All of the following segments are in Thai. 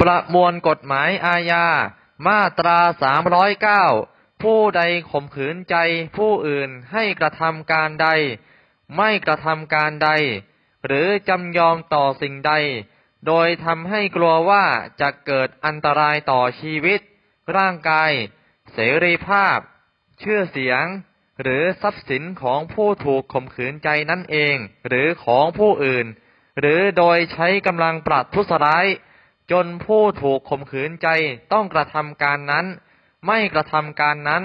ประมวลกฎหมายอาญา มาตราสามร้อยเก้าผู้ใดข่มขืนใจผู้อื่นให้กระทำการใด ไม่กระทำการใด หรือจำยอมต่อสิ่งใด โดยทำให้กลัวว่าจะเกิดอันตรายต่อชีวิต ร่างกาย เสรีภาพ ชื่อเสียง หรือทรัพย์สินของผู้ถูกข่มขืนใจนั่นเอง หรือของผู้อื่น หรือโดยใช้กำลังประทุษร้าย จนผู้ถูกข่มขืนใจต้องกระทำการนั้น ไม่กระทำการนั้น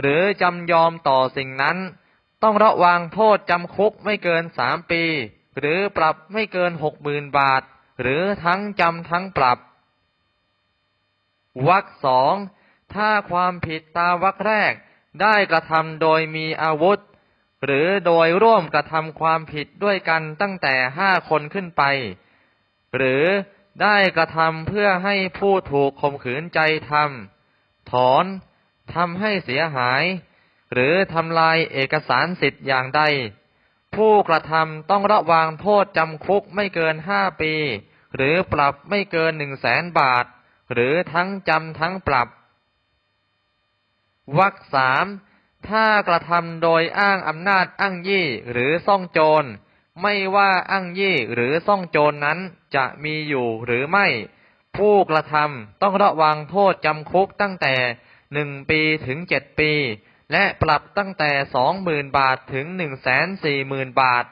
หรือจำยอมต่อสิ่งนั้น ต้องระวางโทษจำคุกไม่เกินสามปี หรือปรับไม่เกินหกหมื่นบาท หรือทั้งจำทั้งปรับวรรคสองถ้าความผิดตามวรรคแรกได้กระทำโดยมีอาวุธ หรือโดยร่วมกระทำความผิดด้วยกันตั้งแต่ห้าคนขึ้นไป หรือ ได้กระทำเพื่อให้ผู้ถูกข่มขืนใจทำถอนทำให้เสียหาย หรือทำลายเอกสารสิทธิ์อย่างใด ผู้กระทำต้องระวางโทษจำคุกไม่เกินห้าปี หรือปรับไม่เกินหนึ่งแสนบาท หรือทั้งจำทั้งปรับวรรคสามถ้ากระทำโดยอ้างอำนาจอ้างยี่หรือซ่องโจร ไม่ว่าอั้งยี่หรือซ่องโจรนั้นจะมีอยู่หรือไม่ ผู้กระทำต้องระวังโทษจำคุกตั้งแต่หนึ่งปีถึงเจ็ดปี และปรับตั้งแต่สองหมื่นบาทถึงหนึ่งแสนสี่หมื่นบาท